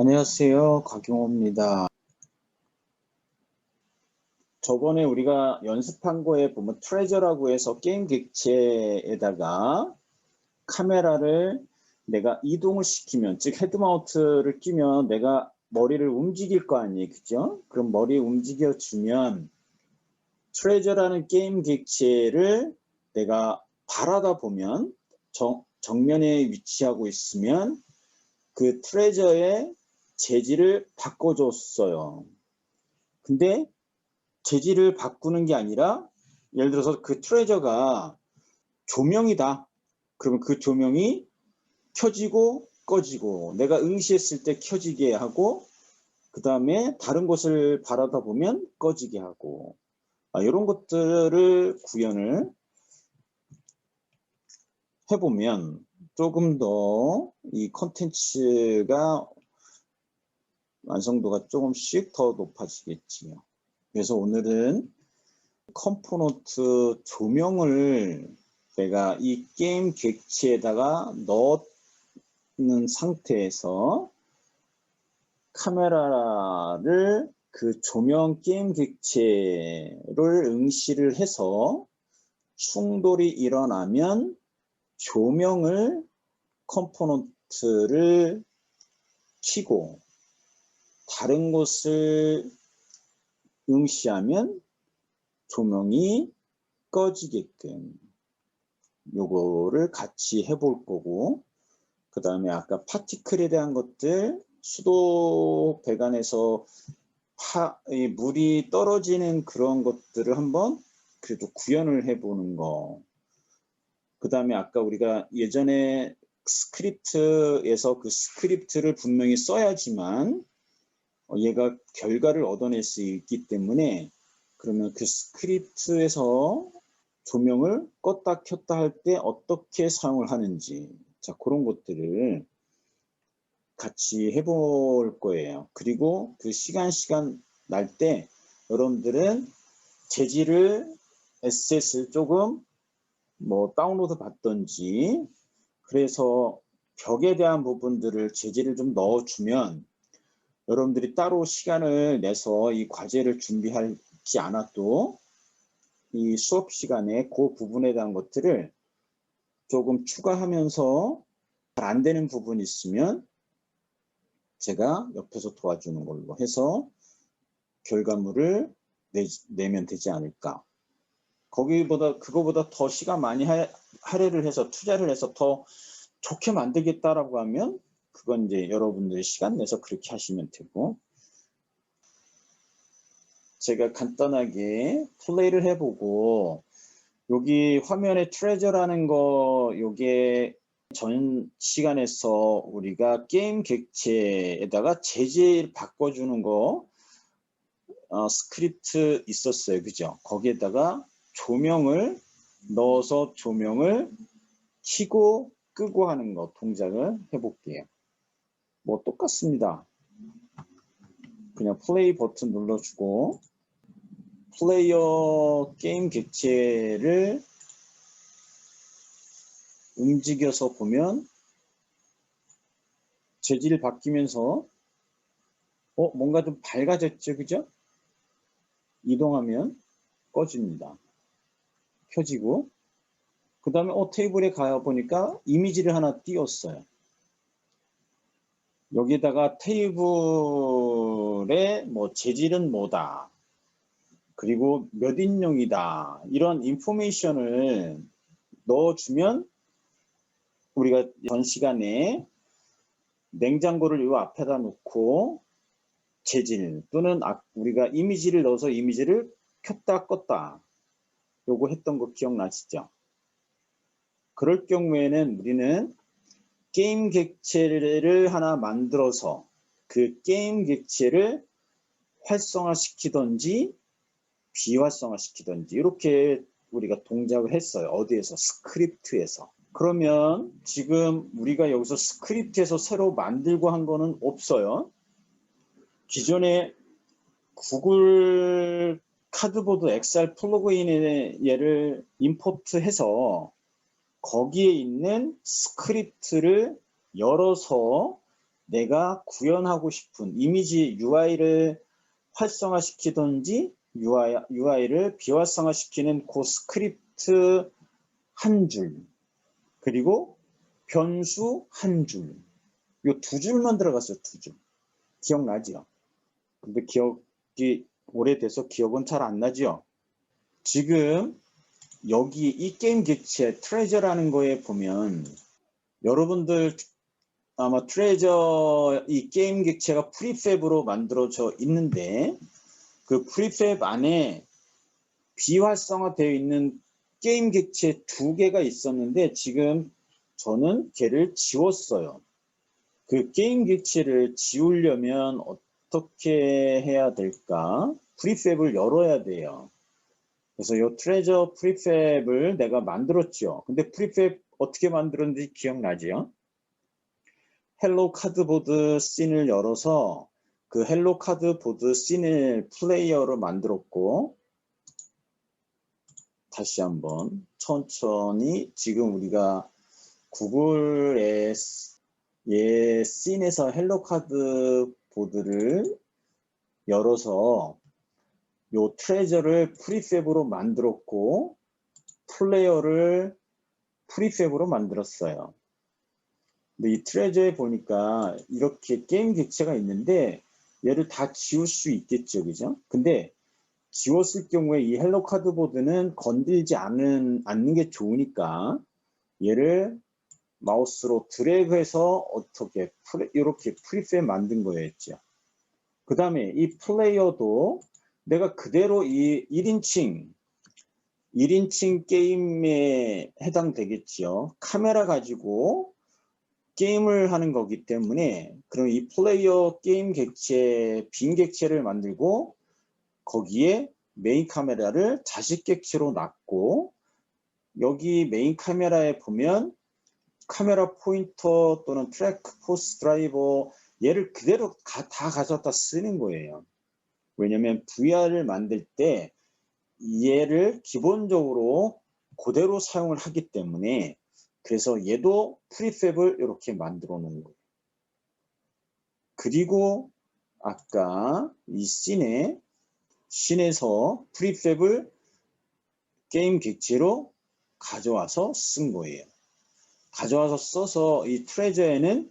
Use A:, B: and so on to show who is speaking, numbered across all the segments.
A: 안녕하세요. 곽용호입니다. 저번에 우리가 연습한 거에 보면 트레저라고 해서 게임 객체에다가 카메라를 내가 이동을 시키면 즉 헤드마운트를 끼면 내가 머리를 움직일 거 아니에요. 그죠? 그럼 머리 움직여 주면 트레저라는 게임 객체를 내가 바라다 보면 정, 정면에 위치하고 있으면 그 트레저의 재질을 바꿔줬어요. 근데 재질을 바꾸는 게 아니라 예를 들어서 그 트레저가 조명이다. 그러면 그 조명이 켜지고 꺼지고 내가 응시했을 때 켜지게 하고 그 다음에 다른 곳을 바라다 보면 꺼지게 하고 아, 이런 것들을 구현을 해보면 조금 더 이 컨텐츠가 완성도가 조금씩 더 높아지겠지요. 그래서 오늘은 컴포넌트 조명을 내가 이 게임 객체에다가 넣는 상태에서 카메라를 그 조명 게임 객체를 응시를 해서 충돌이 일어나면 조명을 컴포넌트를 켜고 다른 곳을 응시하면 조명이 꺼지게끔 요거를 같이 해볼 거고 그 다음에 아까 파티클에 대한 것들 수도 배관에서 파, 이 물이 떨어지는 그런 것들을 한번 그래도 구현을 해보는 거. 그 다음에 아까 우리가 예전에 스크립트에서 그 스크립트를 분명히 써야지만 어, 얘가 결과를 얻어낼 수 있기 때문에 그러면 그 스크립트에서 조명을 껐다 켰다 할 때 어떻게 사용을 하는지 자 그런 것들을 같이 해볼 거예요. 그리고 그 시간 시간 날 때 여러분들은 재질을 에셋을 조금 뭐 다운로드 받던지 그래서 벽에 대한 부분들을 재질을 좀 넣어주면 여러분들이 따로 시간을 내서 이 과제를 준비하지 않아도 이 수업 시간에 그 부분에 대한 것들을 조금 추가하면서 잘 안 되는 부분이 있으면 제가 옆에서 도와주는 걸로 해서 결과물을 내, 내면 되지 않을까. 거기보다 그거보다 더 시간 많이 하, 할애를 해서 투자를 해서 더 좋게 만들겠다라고 하면 그건 이제 여러분들이 시간 내서 그렇게 하시면 되고 제가 간단하게 플레이를 해보고 여기 화면에 트레저라는 거 요게 전 시간에서 우리가 게임 객체에다가 재질 바꿔주는 거 어, 스크립트 있었어요. 그죠? 거기에다가 조명을 넣어서 조명을 켜고 끄고 하는 거 동작을 해볼게요 뭐 똑같습니다. 그냥 플레이 버튼 눌러주고 플레이어 게임 객체를 움직여서 보면 재질이 바뀌면서 어 뭔가 좀 밝아졌죠 그죠? 이동하면 꺼집니다. 켜지고 그 다음에 어 테이블에 가요 보니까 이미지를 하나 띄웠어요. 여기다가 테이블의 뭐 재질은 뭐다. 그리고 몇 인용이다. 이런 인포메이션을 넣어주면 우리가 전 시간에 냉장고를 이 앞에다 놓고 재질 또는 아, 우리가 이미지를 넣어서 이미지를 켰다 껐다 요거 했던 거 기억나시죠? 그럴 경우에는 우리는 게임 객체를 하나 만들어서 그 게임 객체를 활성화시키던지 비활성화시키던지 이렇게 우리가 동작을 했어요. 어디에서? 스크립트에서. 그러면 지금 우리가 여기서 스크립트에서 새로 만들고 한 거는 없어요. 기존에 구글 카드보드 엑셀 플러그인의 얘를 임포트해서 거기에 있는 스크립트를 열어서 내가 구현하고 싶은 이미지 UI를 활성화시키든지 UI, UI를 비활성화시키는 그 스크립트 한 줄, 그리고 변수 한 줄. 요 두 줄만 들어갔어요, 두 줄. 기억나지요? 근데 기억이 오래돼서 기억은 잘 안 나지요? 지금 여기 이 게임 객체 트레저라는 거에 보면 여러분들 아마 트레저 이 게임 객체가 프리팹으로 만들어져 있는데 그 프리팹 안에 비활성화되어 있는 게임 객체 두 개가 있었는데 지금 저는 걔를 지웠어요. 그 게임 객체를 지우려면 어떻게 해야 될까? 프리팹을 열어야 돼요. 그래서 이 트레저 프리팹을 내가 만들었죠. 근데 프리팹 어떻게 만들었는지 기억나지요? 헬로 카드보드 씬을 열어서 그 헬로 카드보드 씬을 플레이어로 만들었고 다시 한번 천천히 지금 우리가 구글의 예 씬에서 헬로 카드보드를 열어서 요 트레저를 프리팹으로 만들었고 플레이어를 프리팹으로 만들었어요. 근데 이 트레저에 보니까 이렇게 게임 객체가 있는데 얘를 다 지울 수 있겠죠, 그죠? 근데 지웠을 경우에 이 헬로 카드보드는 건들지 않은, 않는 게 좋으니까 얘를 마우스로 드래그해서 어떻게 프레, 이렇게 프리팹 만든 거였죠. 그 다음에 이 플레이어도 내가 그대로 이 1인칭 1인칭 게임에 해당되겠지요. 카메라 가지고 게임을 하는 거기 때문에 그럼 이 플레이어 게임 객체 빈 객체를 만들고 거기에 메인 카메라를 자식 객체로 놨고 여기 메인 카메라에 보면 카메라 포인터 또는 트랙 포스 드라이버 얘를 그대로 가, 다 가져다 쓰는 거예요. 왜냐면 VR을 만들 때 얘를 기본적으로 그대로 사용을 하기 때문에 그래서 얘도 프리팹을 이렇게 만들어 놓은 거예요. 그리고 아까 이 씬에 씬에서 프리팹을 게임 객체로 가져와서 쓴 거예요. 가져와서 써서 이 트레저에는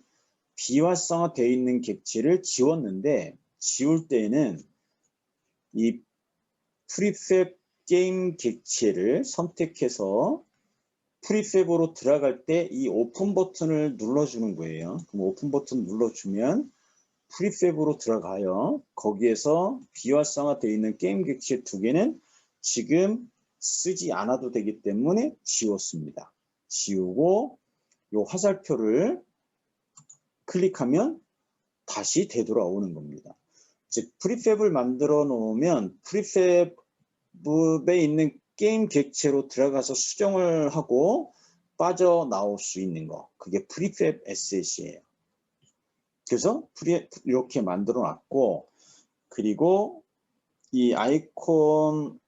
A: 비활성화되어 있는 객체를 지웠는데 지울 때에는 이 프리팹 게임 객체를 선택해서 프리팹으로 들어갈 때 이 오픈 버튼을 눌러주는 거예요. 그럼 오픈 버튼 눌러주면 프리팹으로 들어가요. 거기에서 비활성화되어 있는 게임 객체 두 개는 지금 쓰지 않아도 되기 때문에 지웠습니다. 지우고 이 화살표를 클릭하면 다시 되돌아오는 겁니다. 즉 프리팹을 만들어 놓으면 프리팹에 있는 게임 객체로 들어가서 수정을 하고 빠져나올 수 있는 거 그게 프리팹 에셋이에요. 그래서 프리, 이렇게 만들어 놨고 그리고 이 아이콘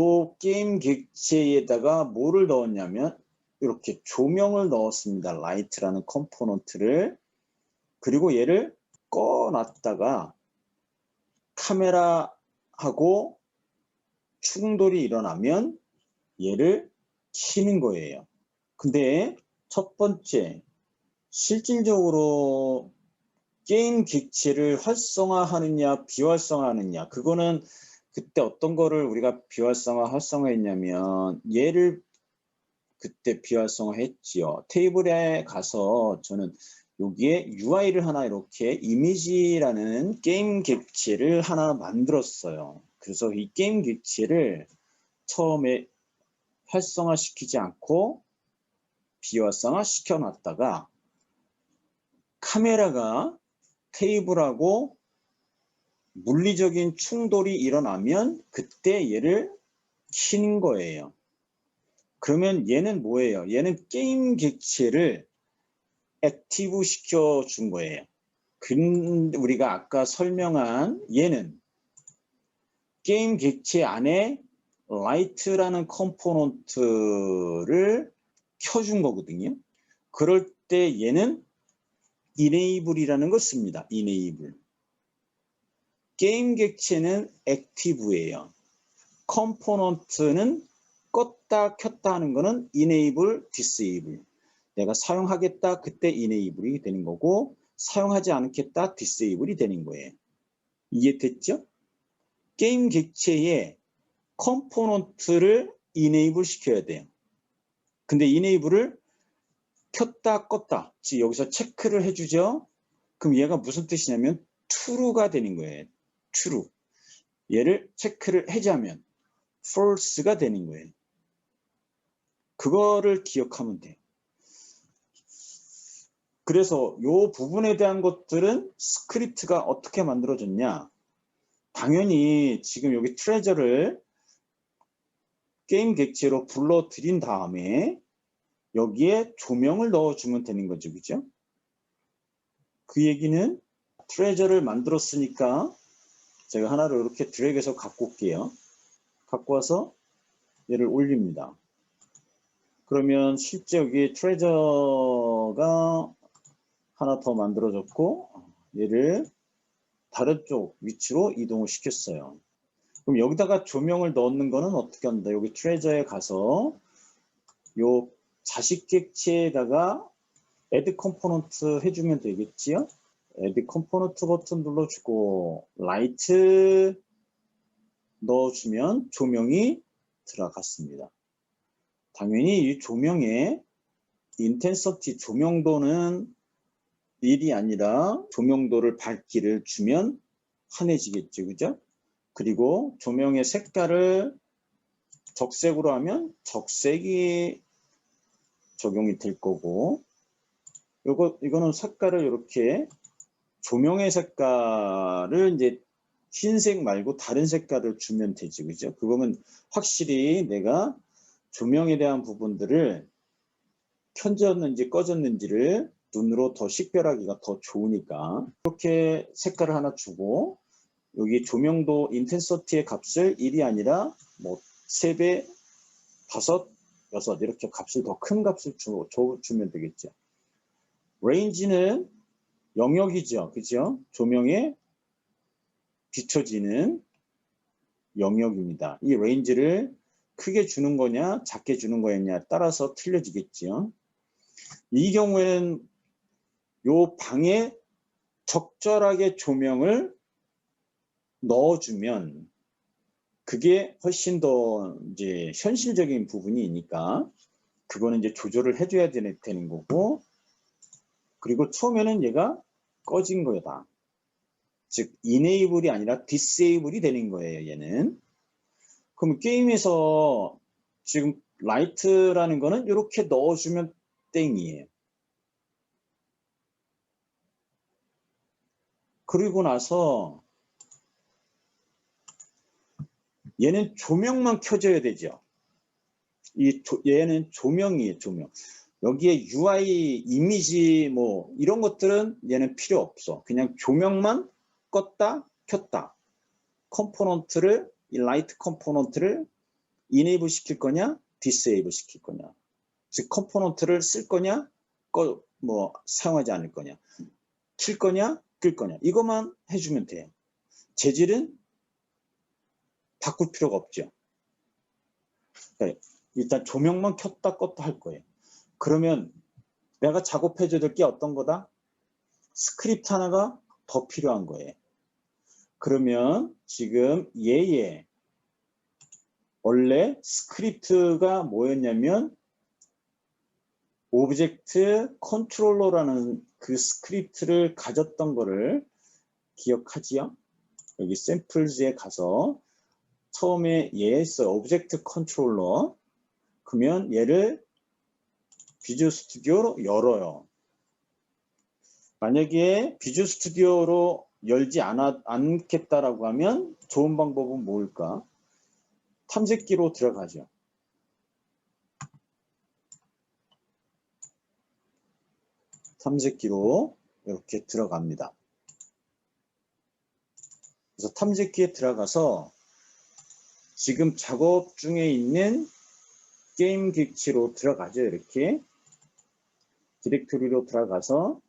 A: 요 게임 객체에다가 뭐를 넣었냐면 이렇게 조명을 넣었습니다. 라이트라는 컴포넌트를 그리고 얘를 꺼놨다가 카메라하고 충돌이 일어나면 얘를 키는 거예요. 근데 첫 번째 실질적으로 게임 객체를 활성화하느냐 비활성화하느냐 그거는 그때 어떤 거를 우리가 비활성화 활성화했냐면 얘를 그때 비활성화했지요. 테이블에 가서 저는 여기에 UI를 하나 이렇게 이미지라는 게임 객체를 하나 만들었어요. 그래서 이 게임 객체를 처음에 활성화시키지 않고 비활성화 시켜놨다가 카메라가 테이블하고 물리적인 충돌이 일어나면 그때 얘를 키는 거예요. 그러면 얘는 뭐예요? 얘는 게임 객체를 액티브 시켜 준 거예요. 우리가 아까 설명한 얘는 게임 객체 안에 라이트라는 컴포넌트를 켜준 거거든요. 그럴 때 얘는 enable이라는 걸 씁니다. enable. 게임 객체는 active예요. 컴포넌트는 껐다 켰다 하는 거는 enable, disable. 내가 사용하겠다 그때 enable이 되는 거고 사용하지 않겠다 disable이 되는 거예요. 이해됐죠? 게임 객체의 컴포넌트를 enable 시켜야 돼요. 근데 enable을 켰다 껐다. 즉 여기서 체크를 해주죠. 그럼 얘가 무슨 뜻이냐면 true가 되는 거예요. true. 얘를 체크를 해제하면 false가 되는 거예요. 그거를 기억하면 돼. 그래서 이 부분에 대한 것들은 스크립트가 어떻게 만들어졌냐? 당연히 지금 여기 트레저를 게임 객체로 불러들인 다음에 여기에 조명을 넣어주면 되는 거죠. 그죠? 그 얘기는 트레저를 만들었으니까 제가 하나를 이렇게 드래그해서 갖고 올게요. 갖고 와서 얘를 올립니다. 그러면 실제 여기 트레저가 하나 더 만들어졌고 얘를 다른 쪽 위치로 이동을 시켰어요. 그럼 여기다가 조명을 넣는 거는 어떻게 한다? 여기 트레저에 가서 요 자식 객체에다가 add 컴포넌트 해주면 되겠지요? add 컴포넌트 버튼 눌러주고 라이트 넣어주면 조명이 들어갔습니다. 당연히 이 조명의 인텐서티 조명도는 1이 아니라 조명도를 밝기를 주면 환해지겠죠. 그죠? 그리고 조명의 색깔을 적색으로 하면 적색이 적용이 될 거고 요거 이거는 색깔을 이렇게 조명의 색깔을 이제 흰색 말고 다른 색깔을 주면 되지 그죠? 그거면 확실히 내가 조명에 대한 부분들을 켜졌는지 꺼졌는지를 눈으로 더 식별하기가 더 좋으니까 이렇게 색깔을 하나 주고 여기 조명도 인텐서티의 값을 1이 아니라 뭐 3배, 5, 6 이렇게 값을 더 큰 값을 주, 주, 주면 되겠죠. 레인지는 영역이죠. 그죠? 조명에 비춰지는 영역입니다. 이 레인지를 크게 주는 거냐 작게 주는 거냐 따라서 틀려지겠죠. 이 경우에는 요 방에 적절하게 조명을 넣어주면 그게 훨씬 더 이제 현실적인 부분이니까 그거는 이제 조절을 해줘야 되는, 거고 그리고 처음에는 얘가 꺼진 거다. 즉 enable이 아니라 disable이 되는 거예요. 얘는. 그럼 게임에서 지금 라이트라는 거는 이렇게 넣어주면 땡이에요. 그리고 나서 얘는 조명만 켜져야 되죠. 이 조, 얘는 조명이에요, 조명. 여기에 UI, 이미지 뭐 이런 것들은 얘는 필요 없어. 그냥 조명만 껐다, 켰다. 컴포넌트를 이 라이트 컴포넌트를 이네이블 시킬 거냐, 디세이블 시킬 거냐. 즉 컴포넌트를 쓸 거냐, 꺼, 뭐 사용하지 않을 거냐. 킬 거냐, 끌 거냐. 이것만 해주면 돼요. 재질은 바꿀 필요가 없죠. 네, 일단 조명만 켰다 껐다 할 거예요. 그러면 내가 작업해 줘야 될 게 어떤 거다? 스크립트 하나가 더 필요한 거예요. 그러면 지금 얘의 원래 스크립트가 뭐였냐면 오브젝트 컨트롤러라는 그 스크립트를 가졌던 거를 기억하지요? 여기 샘플즈에 가서 처음에 얘에서 오브젝트 컨트롤러 그러면 얘를 비주얼 스튜디오로 열어요. 만약에 비주얼 스튜디오로 열지 않아, 않겠다라고 하면 좋은 방법은 뭘까? 탐색기로 들어가죠. 탐색기로 이렇게 들어갑니다. 그래서 탐색기에 들어가서 지금 작업 중에 있는 게임 객치로 들어가죠. 이렇게 디렉토리로 들어가서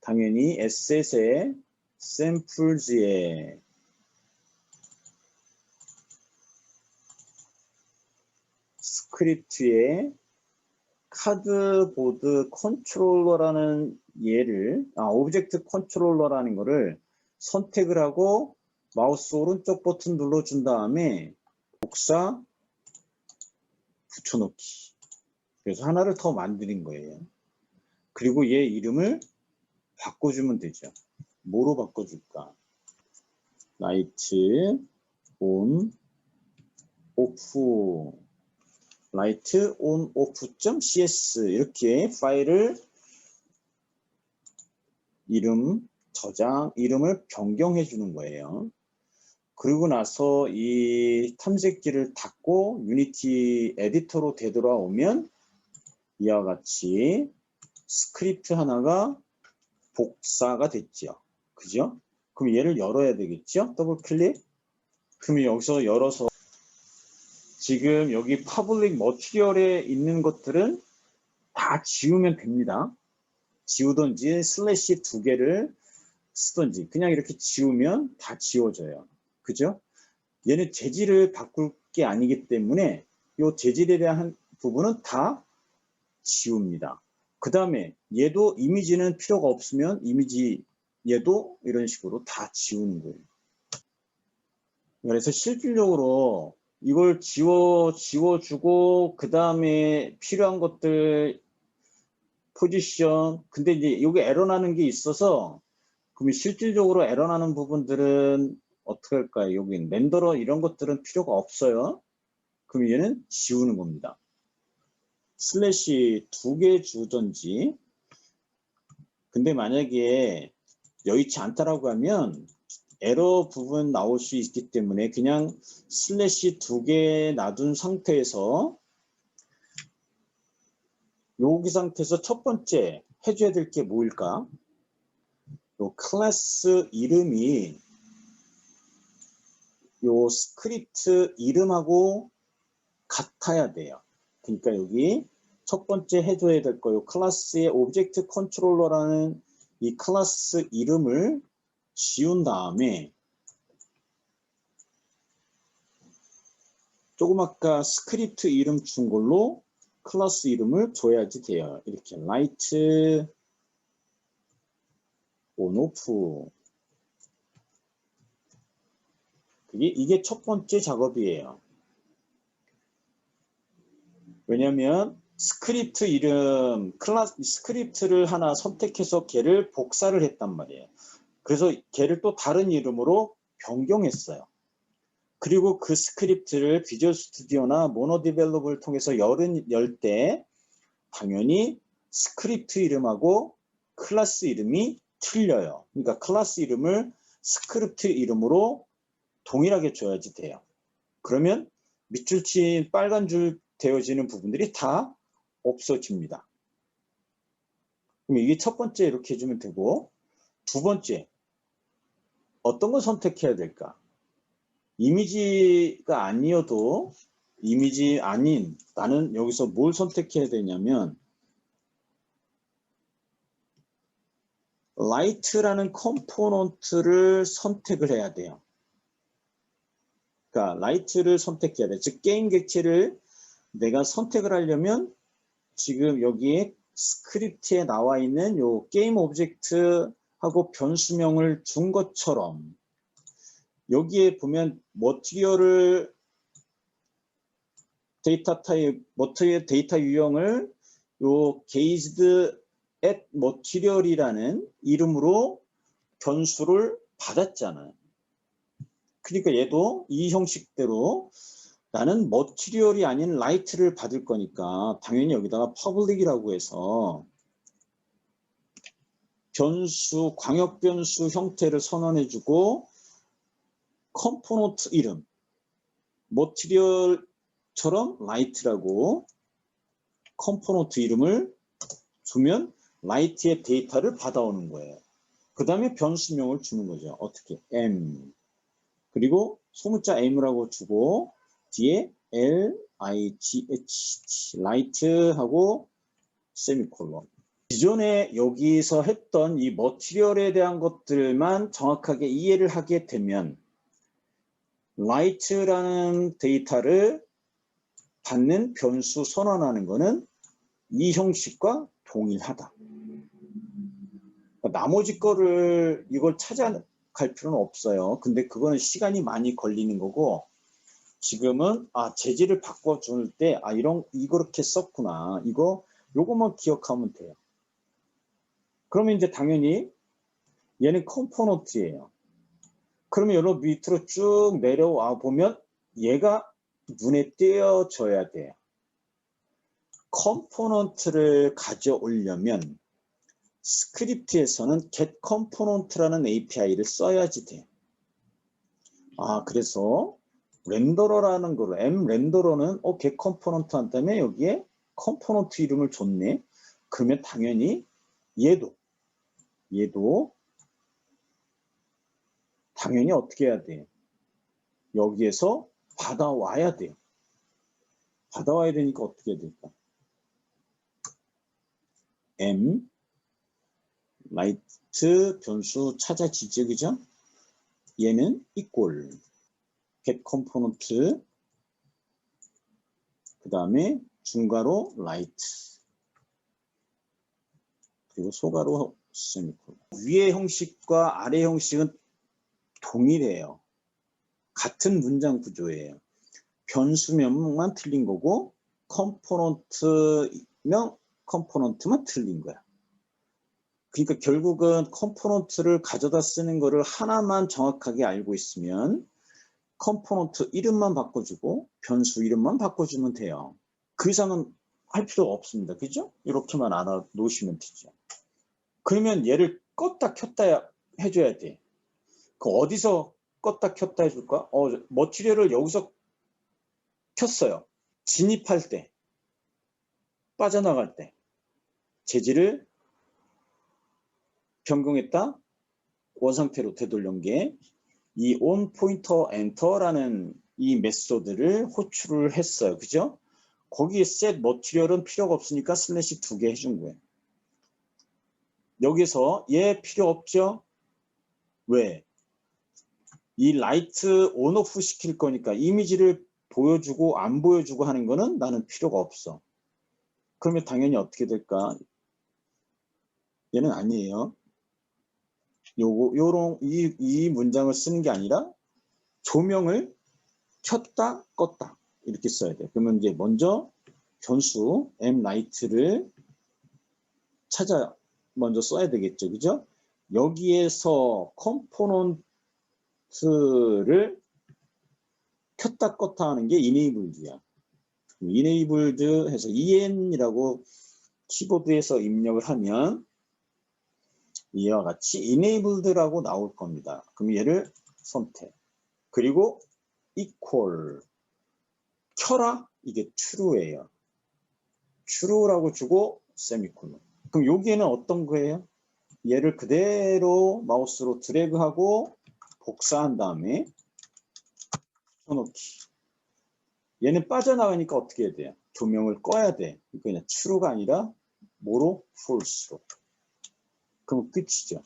A: 당연히 에셋의 샘플즈에 스크립트에 카드보드 컨트롤러라는 얘를 아 오브젝트 컨트롤러라는 거를 선택을 하고 마우스 오른쪽 버튼 눌러준 다음에 복사 붙여넣기. 그래서 하나를 더 만드는 거예요. 그리고 얘 이름을 바꿔주면 되죠. 뭐로 바꿔줄까? 라이트 온 오프 라이트 온 오프.cs 이렇게 파일을 이름 저장 이름을 변경해 주는 거예요. 그리고 나서 이 탐색기를 닫고 유니티 에디터로 되돌아오면 이와 같이 스크립트 하나가 복사가 됐죠. 그죠? 그럼 얘를 열어야 되겠죠? 더블 클릭. 그럼 여기서 열어서 지금 여기 파블릭 머티리얼에 있는 것들은 다 지우면 됩니다. 지우든지 슬래시 두 개를 쓰든지 그냥 이렇게 지우면 다 지워져요. 그죠? 얘는 재질을 바꿀 게 아니기 때문에 이 재질에 대한 부분은 다 지웁니다. 그 다음에 얘도 이미지는 필요가 없으면 이미지 얘도 이런 식으로 다 지우는 거예요. 그래서 실질적으로 이걸 지워 지워주고 그 다음에 필요한 것들 포지션 근데 이제 여기 에러 나는 게 있어서 그러면 실질적으로 에러 나는 부분들은 어떻게 할까요? 여기 렌더러 이런 것들은 필요가 없어요. 그럼 얘는 지우는 겁니다. 슬래시 두 개 주든지 근데 만약에 여의치 않다라고 하면 에러 부분 나올 수 있기 때문에 그냥 슬래시 두 개 놔둔 상태에서 여기 상태에서 첫 번째 해줘야 될 게 뭐일까? 요 클래스 이름이 요 스크립트 이름하고 같아야 돼요. 그러니까 여기 첫 번째 해줘야 될 거요. 클래스의 오브젝트 컨트롤러라는 이 클래스 이름을 지운 다음에 조금 아까 스크립트 이름 준 걸로 클래스 이름을 줘야지 돼요. 이렇게 라이트 온오프 그게 이게 첫 번째 작업이에요. 왜냐면 스크립트 이름 클래스 스크립트를 하나 선택해서 걔를 복사를 했단 말이에요. 그래서 걔를 또 다른 이름으로 변경했어요. 그리고 그 스크립트를 비주얼 스튜디오나 모노 디벨롭을 통해서 열 때 당연히 스크립트 이름하고 클래스 이름이 틀려요. 그러니까 클래스 이름을 스크립트 이름으로 동일하게 줘야지 돼요. 그러면 밑줄 친 빨간 줄 되어지는 부분들이 다 없어집니다. 그럼 이게 첫 번째 이렇게 해주면 되고 두 번째 어떤 걸 선택해야 될까? 이미지가 아니어도 이미지 아닌 나는 여기서 뭘 선택해야 되냐면 라이트라는 컴포넌트를 선택을 해야 돼요. 그러니까 라이트를 선택해야 돼. 즉 게임 객체를 내가 선택을 하려면 지금 여기에 스크립트에 나와 있는 요 게임 오브젝트 하고 변수명을 준 것처럼 여기에 보면 머티리얼을 데이터 타입, 머티리얼 데이터 유형을 요 게이즈드 앳 머티리얼이라는 이름으로 변수를 받았잖아요. 그러니까 얘도 이 형식대로 나는 머티리얼이 아닌 라이트를 받을 거니까 당연히 여기다가 퍼블릭이라고 해서 변수, 광역 변수 형태를 선언해주고 컴포넌트 이름, 머티리얼처럼 라이트라고 컴포넌트 이름을 주면 라이트의 데이터를 받아오는 거예요. 그 다음에 변수명을 주는 거죠. 어떻게? m 그리고 소문자 m이라고 주고 뒤에 l i g h t 라이트 하고 세미콜론 기존에 여기서 했던 이 머티리얼에 대한 것들만 정확하게 이해를 하게 되면 light라는 데이터를 받는 변수 선언하는 것은 이 형식과 동일하다. 그러니까 나머지 거를 이걸 찾아갈 필요는 없어요. 근데 그거는 시간이 많이 걸리는 거고 지금은 아 재질을 바꿔줄 때 아 이런 이렇게 썼구나 이거 요것만 기억하면 돼요. 그러면 이제 당연히 얘는 컴포넌트예요. 그러면 여러분 밑으로 쭉 내려와 보면 얘가 눈에 띄어져야 돼요. 컴포넌트를 가져오려면 스크립트에서는 get component라는 API를 써야지 돼요. 아, 그래서 렌더러라는 거로 m 렌더러는 어 get component 한 다음에 여기에 컴포넌트 이름을 줬네. 그러면 당연히 얘도 얘도 당연히 어떻게 해야 돼? 여기에서 받아와야 돼요. 받아와야 되니까 어떻게 해야 될까? m 라이트 변수 찾아지죠, 그죠? 얘는 equal get component 그 다음에 중괄호 light 그리고 소괄호 세미콜 위의 형식과 아래 형식은 동일해요. 같은 문장 구조예요. 변수명만 틀린 거고 컴포넌트명 컴포넌트만 틀린 거야. 그러니까 결국은 컴포넌트를 가져다 쓰는 거를 하나만 정확하게 알고 있으면 컴포넌트 이름만 바꿔주고 변수 이름만 바꿔주면 돼요. 그 이상은 할 필요가 없습니다. 그죠? 이렇게만 알아 놓으시면 되죠. 그러면 얘를 껐다 켰다 해줘야 돼. 그 어디서 껐다 켰다 해줄까? 어, 머티리얼을 여기서 켰어요. 진입할 때, 빠져나갈 때, 재질을 변경했다, 원상태로 되돌린 게이 on pointer enter라는 이 메소드를 호출을 했어요. 그죠? 거기에 set 머티리얼은 필요가 없으니까 슬래시 두 개 해준 거예요. 여기서 얘 필요 없죠? 왜? 이 라이트 온오프 시킬 거니까 이미지를 보여주고 안 보여주고 하는 거는 나는 필요가 없어. 그러면 당연히 어떻게 될까? 얘는 아니에요. 요거 요런 이, 이 문장을 쓰는 게 아니라 조명을 켰다 껐다 이렇게 써야 돼. 그러면 이제 먼저 변수 m light를 찾아 먼저 써야 되겠죠. 그죠? 여기에서 컴포넌트를 켰다 껐다 하는 게 enabled야. enableded 해서 en이라고 키보드에서 입력을 하면 이와 같이 enabled라고 나올 겁니다. 그럼 얘를 선택. 그리고 equal 켜라 이게 true예요. true라고 주고 세미콜론. 그럼 여기에는 어떤 거예요? 얘를 그대로 마우스로 드래그하고 복사한 다음에 쳐놓기. 얘는 빠져나가니까 어떻게 해야 돼요? 조명을 꺼야 돼. 그냥 true가 아니라 뭐로? false로. 그럼 끝이죠.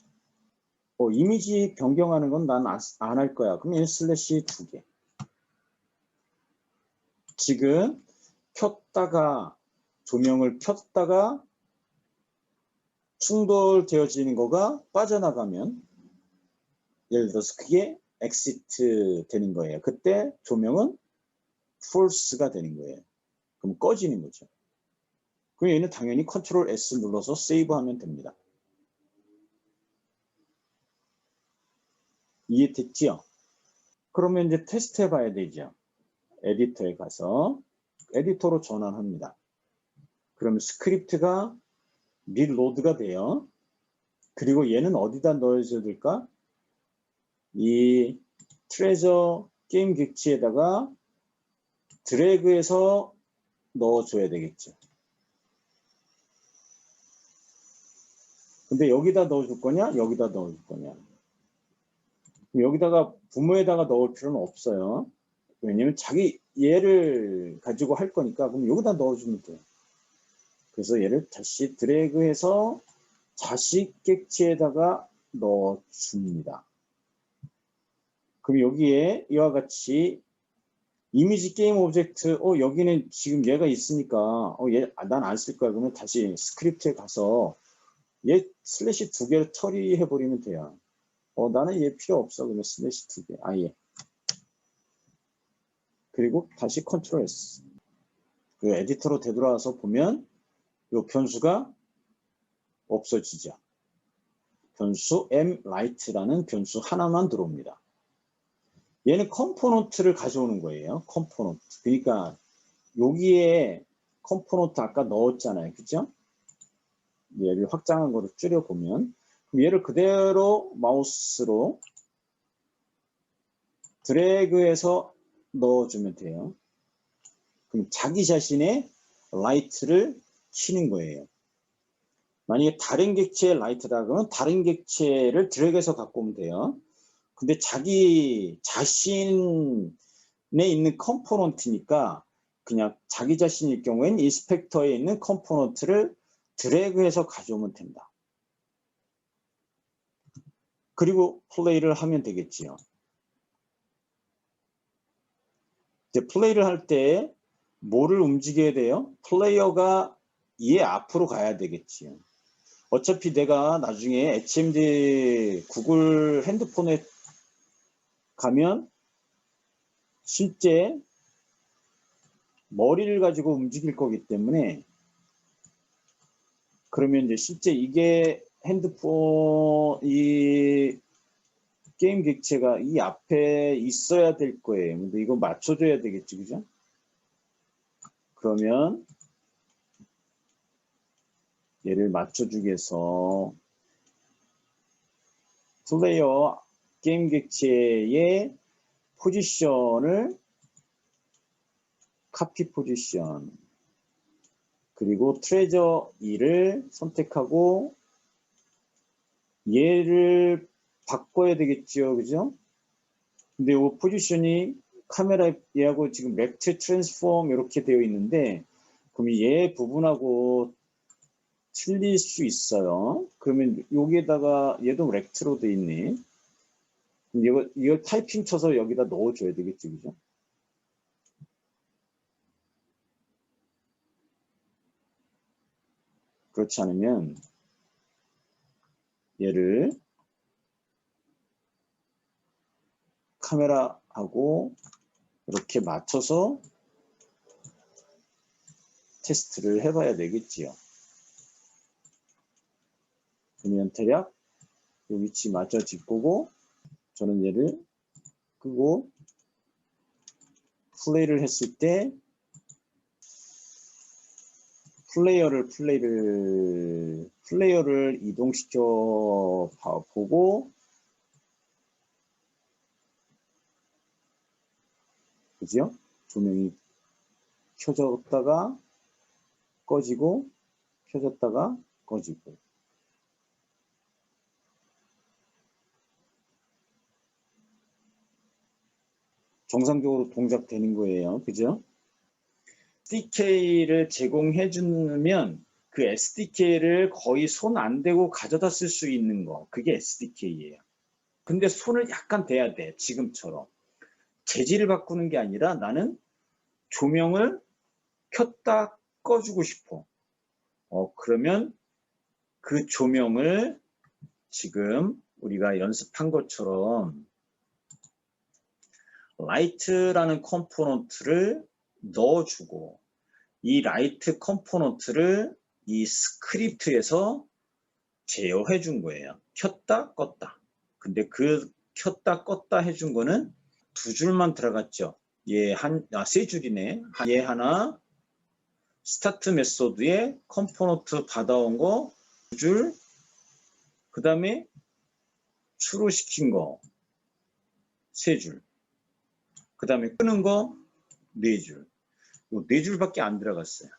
A: 어, 이미지 변경하는 건 난 안 할 거야. 그럼 얘는 슬래시 두 개. 지금 켰다가 조명을 켰다가 충돌되어지는 거가 빠져나가면 예를 들어서 그게 엑시트 되는 거예요. 그때 조명은 false가 되는 거예요. 그럼 꺼지는 거죠. 그럼 얘는 당연히 컨트롤 S 눌러서 세이브하면 됩니다. 이해됐지요? 그러면 이제 테스트 해봐야 되죠. 에디터에 가서 에디터로 전환합니다. 그러면 스크립트가 밀로드가 돼요. 그리고 얘는 어디다 넣어줘야 될까? 이 트레저 게임 객지에다가 드래그해서 넣어줘야 되겠죠. 근데 여기다 넣어줄 거냐? 여기다 넣어줄 거냐? 여기다가 부모에다가 넣을 필요는 없어요. 왜냐면 자기 얘를 가지고 할 거니까 그럼 여기다 넣어주면 돼요. 그래서 얘를 다시 드래그해서 자식 객체에다가 넣어줍니다. 그럼 여기에 이와 같이 이미지 게임 오브젝트, 어, 여기는 지금 얘가 있으니까, 어, 얘, 난 안 쓸 거야. 그러면 다시 스크립트에 가서 얘 슬래시 두 개를 처리해 버리면 돼요. 어, 나는 얘 필요 없어. 그러면 슬래시 두 개, 아예. 그리고 다시 컨트롤 S. 그 에디터로 되돌아와서 보면 이 변수가 없어지죠. 변수 m light라는 변수 하나만 들어옵니다. 얘는 컴포넌트를 가져오는 거예요. 컴포넌트. 그러니까 여기에 컴포넌트 아까 넣었잖아요. 그죠? 얘를 확장한 거를 줄여보면 그럼 얘를 그대로 마우스로 드래그해서 넣어주면 돼요. 그럼 자기 자신의 라이트를 치는 거예요. 만약에 다른 객체의 라이트다 그러면 다른 객체를 드래그해서 갖고 오면 돼요. 근데 자기 자신에 있는 컴포넌트니까 그냥 자기 자신일 경우에는 인스펙터에 있는 컴포넌트를 드래그해서 가져오면 된다. 그리고 플레이를 하면 되겠지요. 이제 플레이를 할 때 뭐를 움직여야 돼요? 플레이어가 얘 앞으로 가야 되겠지요. 어차피 내가 나중에 HMD 구글 핸드폰에 가면 실제 머리를 가지고 움직일 거기 때문에 그러면 이제 실제 이게 핸드폰 이 게임 객체가 이 앞에 있어야 될 거예요. 근데 이거 맞춰줘야 되겠지, 그죠? 그러면 얘를 맞춰주기 위해서. 플레이어 게임 객체의 포지션을 카피 포지션 그리고 트레저 2를 선택하고 얘를 바꿔야 되겠죠 그죠? 근데 이 포지션이 카메라 얘하고 지금 렉트 트랜스폼 이렇게 되어 있는데 그럼 얘 부분하고 틀릴 수 있어요 그러면 여기에다가 얘도 렉트로 돼 있네 이거, 이걸 타이핑 쳐서 여기다 넣어줘야 되겠지, 그죠? 그렇지 않으면 얘를 카메라하고 이렇게 맞춰서 테스트를 해봐야 되겠지요. 그러면 대략 이 위치 맞춰질 거고 저는 얘를 끄고 플레이를 했을 때 플레이어를 플레이를 플레이어를 이동시켜 봐- 보고 그죠? 조명이 켜졌다가 꺼지고 켜졌다가 꺼지고 정상적으로 동작되는 거예요. 그죠? SDK를 제공해 주면 그 SDK를 거의 손 안 대고 가져다 쓸 수 있는 거. 그게 SDK예요. 근데 손을 약간 대야 돼. 지금처럼. 재질을 바꾸는 게 아니라 나는 조명을 켰다 꺼주고 싶어. 어, 그러면 그 조명을 지금 우리가 연습한 것처럼 라이트라는 컴포넌트를 넣어주고 이 라이트 컴포넌트를 이 스크립트에서 제어해 준 거예요. 켰다 껐다. 근데 그 켰다 껐다 해준 거는 두 줄만 들어갔죠. 얘 한, 아, 세 줄이네. 얘 하나, 스타트 메소드에 컴포넌트 받아온 거 두 줄, 그 다음에 추로 시킨 거 세 줄. 그 다음에 끄는 거 네 줄. 네 줄밖에 안 들어갔어요.